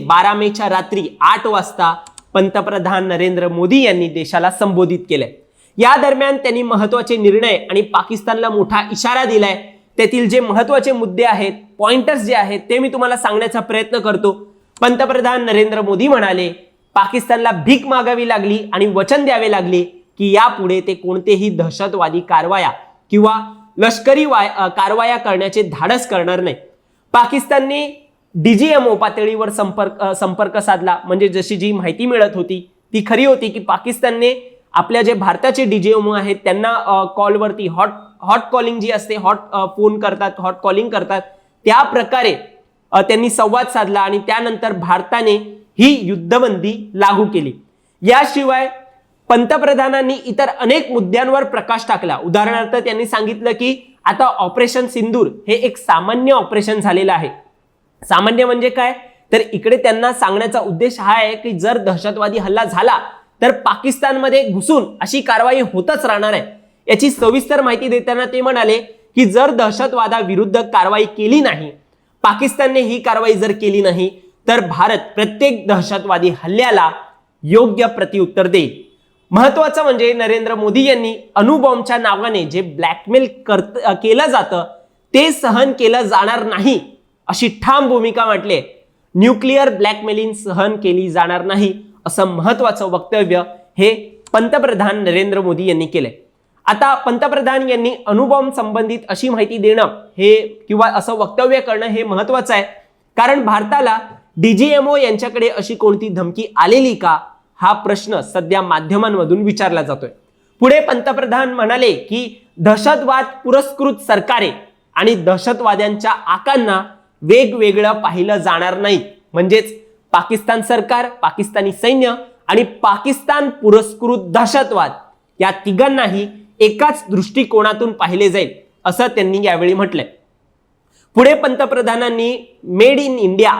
बारा मेच्या रात्री आठ वाजता पंतप्रधान नरेंद्र मोदी यांनी देशाला संबोधित केलंय. या दरम्यान त्यांनी महत्त्वाचे निर्णय आणि पाकिस्तानला मोठा इशारा दिलाय. त्यातील जे महत्त्वाचे मुद्दे आहेत पॉइंटर्स जे आहेत ते मी तुम्हाला सांगण्याचा प्रयत्न करतो. पंतप्रधान नरेंद्र मोदी म्हणाले पाकिस्तानला भीक मागावी लागली आणि वचन द्यावे लागले की यापुढे ते कोणतेही दहशतवादी कारवाया किंवा लष्करी वाय कारवाया करण्याचे धाडस करणार नाही. पाकिस्तानने डीजीएमओ पातळीवर संपर्क संपर्क साधला. म्हणजे जशी जी माहिती मिळत होती ती खरी होती की पाकिस्तानने आपल्या जे भारताचे डीजीएमओ आहेत त्यांना कॉलवरती हॉट हॉट कॉलिंग जी असते हॉट फोन करतात हॉट कॉलिंग करतात. त्या प्रकारे त्यांनी संवाद साधला आणि त्यानंतर भारताने ही युद्धबंदी लागू केली. याशिवाय पंतप्रधानांनी इतर अनेक मुद्द्यांवर प्रकाश टाकला. उदाहरणार्थ त्यांनी सांगितलं की आता ऑपरेशन सिंदूर हे एक सामान्य ऑपरेशन झालेलं आहे. सामान्य म्हणजे काय? तर इकडे त्यांना सांगण्याचा उद्देश हा आहे की जर दहशतवादी हल्ला झाला तर पाकिस्तानमध्ये घुसून अशी कारवाई होतच राहणार आहे. याची सविस्तर माहिती देताना ते म्हणाले की जर दहशतवादाविरुद्ध कारवाई केली नाही पाकिस्तानने ही कारवाई जर केली नाही तर भारत प्रत्येक दहशतवादी हल्ल्याला योग्य प्रतिउत्तर देईल. महत्वाचं म्हणजे नरेंद्र मोदी यांनी अणुबॉम्बच्या नावाने जे ब्लॅकमेल करत केलं जातं ते सहन केलं जाणार नाही. अशी ठाम भूमिका म्हटले न्यूक्लिअर ब्लॅकमेलिंग सहन केली जाणार नाही असं महत्वाचं वक्तव्य हे पंतप्रधान नरेंद्र मोदी यांनी केलंय. आता पंतप्रधान यांनी अणुबॉम्ब संबंधित अशी माहिती देणं हे किंवा असं वक्तव्य करणं हे महत्वाचं आहे. कारण भारताला डीजीएमओ यांच्याकडे अशी कोणती धमकी आलेली का हा प्रश्न सध्या माध्यमांमधून विचारला जातोय. पुढे पंतप्रधान म्हणाले की दहशतवाद पुरस्कृत सरकारे आणि दहशतवाद्यांच्या आकांना वेगवेगळं पाहिलं जाणार नाही. म्हणजेच पाकिस्तान सरकार पाकिस्तानी सैन्य आणि पाकिस्तान पुरस्कृत दहशतवाद या तिघांनाही एकाच दृष्टिकोनातून पाहिले जाईल असं त्यांनी यावेळी म्हटलंय. पुढे पंतप्रधानांनी मेड इन इंडिया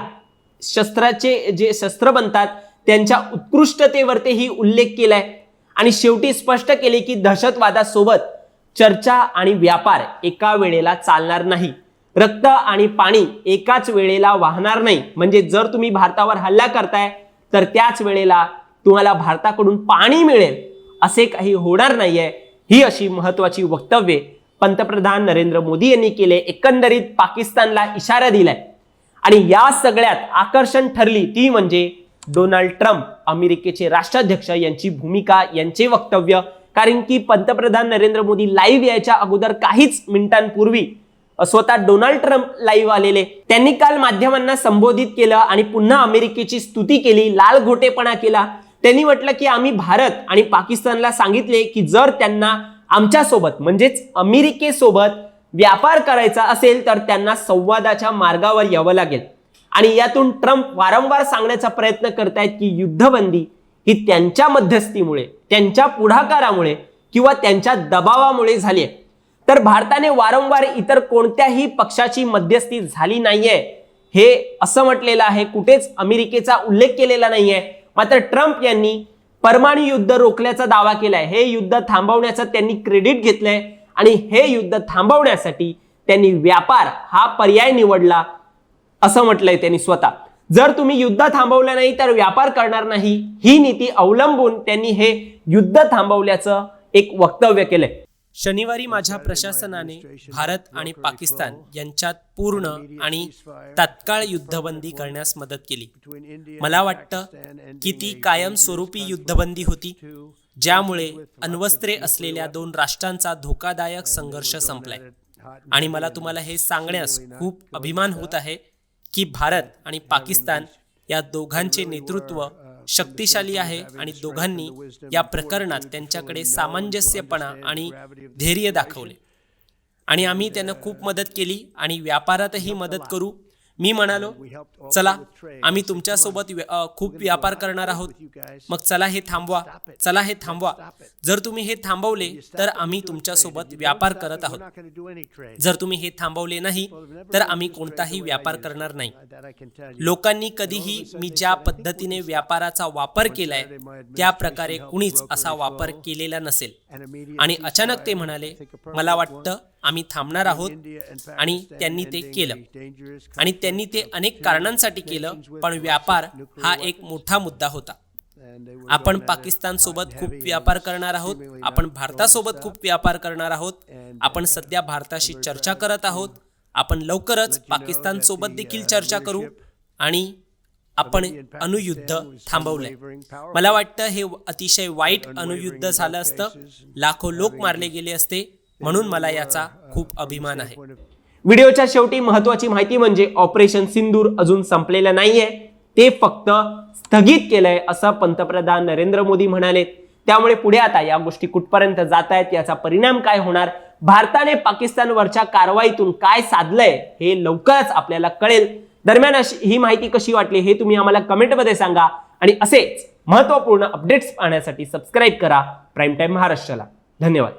शस्त्राचे जे शस्त्र बनतात त्यांच्या उत्कृष्टतेवरतीही उल्लेख केलाय. आणि शेवटी स्पष्ट केले की दहशतवादासोबत चर्चा आणि व्यापार एका वेळेला चालणार नाही. रक्त आणि पाणी एकाच वेळेला वाहणार नाही. म्हणजे जर तुम्ही भारतावर हल्ला करताय तर त्याच वेळेला तुम्हाला भारताकडून पाणी मिळेल. असे काही होणार नाहीये. ही अशी महत्वाची वक्तव्ये पंतप्रधान नरेंद्र मोदी यांनी केले. एकंदरीत पाकिस्तानला इशारा दिलाय. आणि या सगळ्यात आकर्षण ठरली ती म्हणजे डोनाल्ड ट्रम्प अमेरिकेचे राष्ट्राध्यक्ष यांची भूमिका यांचे वक्तव्य. कारण की पंतप्रधान नरेंद्र मोदी लाईव्ह यायच्या अगोदर काहीच मिनिटांपूर्वी स्वतः डोनाल्ड ट्रम्प लाईव्ह आलेले. त्यांनी काल माध्यमांना संबोधित केलं आणि पुन्हा अमेरिकेची स्तुती केली लाल घोटेपणा केला. त्यांनी म्हटलं की आम्ही भारत आणि पाकिस्तानला सांगितले की जर त्यांना आमच्यासोबत म्हणजेच अमेरिकेसोबत व्यापार करायचा असेल तर त्यांना संवादाच्या मार्गावर यावं लागेल. आणि यातून ट्रम्प वारंवार सांगण्याचा प्रयत्न करतायत की युद्धबंदी ही त्यांच्या मध्यस्थीमुळे त्यांच्या पुढाकारामुळे किंवा त्यांच्या दबावामुळे झाली आहे. तर भारताने वारंवार इतर कोणत्याही पक्षाची मध्यस्थी झाली नाहीये. हे असं म्हटलेलं आहे कुठेच अमेरिकेचा उल्लेख केलेला नाहीये. मात्र ट्रम्प यांनी परमाणु युद्ध रोखल्याचा दावा केलाय. हे युद्ध थांबवण्याचं त्यांनी क्रेडिट घेतलंय आणि हे युद्ध थांबवण्यासाठी त्यांनी व्यापार हा पर्याय निवडला असं म्हटलंय त्यांनी स्वतः. जर तुम्ही युद्ध थांबवलं नाही तर व्यापार करणार नाही. ही नीती अवलंबून त्यांनी हे युद्ध थांबवल्याचं एक वक्तव्य केलंय. शनिवारी माझ्या प्रशासनाने भारत आणि पाकिस्तान यांच्यात पूर्ण आणि तात्काळ युद्धबंदी करण्यास मदत केली. मला वाटतं की ती कायमस्वरूपी युद्धबंदी होती ज्यामुळे अण्वस्त्रे असलेल्या दोन राष्ट्रांचा धोकादायक संघर्ष संपलाय. आणि मला तुम्हाला हे सांगण्यास खूप अभिमान होत आहे की भारत आणि पाकिस्तान या दोघांचे नेतृत्व शक्तिशाली आहे आणि दोघांनी या प्रकरणात त्यांच्याकडे सामंजस्यपणा आणि धैर्य दाखवले. आणि आम्ही त्यांना खूप मदत केली आणि व्यापारातही मदत करू. मी म्हणालो चला आम्ही तुमच्यासोबत खूप व्यापार करणार आहोत. मग चला हे थांबवा. चला हे थांबवा. जर तुम्ही हे थांबवले तर आम्ही तुमच्यासोबत व्यापार करत आहोत. जर तुम्ही हे थांबवले नाही तर आम्ही कोणताही व्यापार करणार नाही. लोकांनी कधीही मी ज्या पद्धतीने व्यापाराचा वापर केलाय त्या प्रकारे कुणीच असा वापर केलेला नसेल. आणि अचानक ते म्हणाले मला वाटतं आम्ही थांबणार आहोत आणि त्यांनी ते केलं. आणि त्यांनी ते अनेक कारणांसाठी केलं पण व्यापार हा एक मोठा मुद्दा होता. आपण पाकिस्तान सोबत खूप व्यापार करणार आहोत आपण भारतासोबत खूप व्यापार करणार आहोत आपण सध्या भारताशी चर्चा करत आहोत आपण लवकरच पाकिस्तान सोबत देखील चर्चा करू आणि आपण अणुयुद्ध थांबवलंय. मला वाटतं हे अतिशय वाईट अणुयुद्ध झालं असतं लाखो लोक मारले गेले असते म्हणून मला याचा खूप अभिमान आहे. व्हिडिओच्या शेवटी महत्वाची माहिती म्हणजे ऑपरेशन सिंदूर अजून संपलेलं नाहीये. ते फक्त स्थगित केलंय असं पंतप्रधान नरेंद्र मोदी म्हणाले. त्यामुळे पुढे आता या गोष्टी कुठपर्यंत जात आहेत याचा परिणाम काय होणार भारताने पाकिस्तानवरच्या कारवाईतून काय साधलंय हे लवकरच आपल्याला कळेल. दरम्यान अशी ही माहिती कशी वाटली हे तुम्ही आम्हाला कमेंटमध्ये सांगा. आणि असेच महत्त्वपूर्ण अपडेट्स पाहण्यासाठी सबस्क्राईब करा. प्राईम टाईम महाराष्ट्राला. धन्यवाद.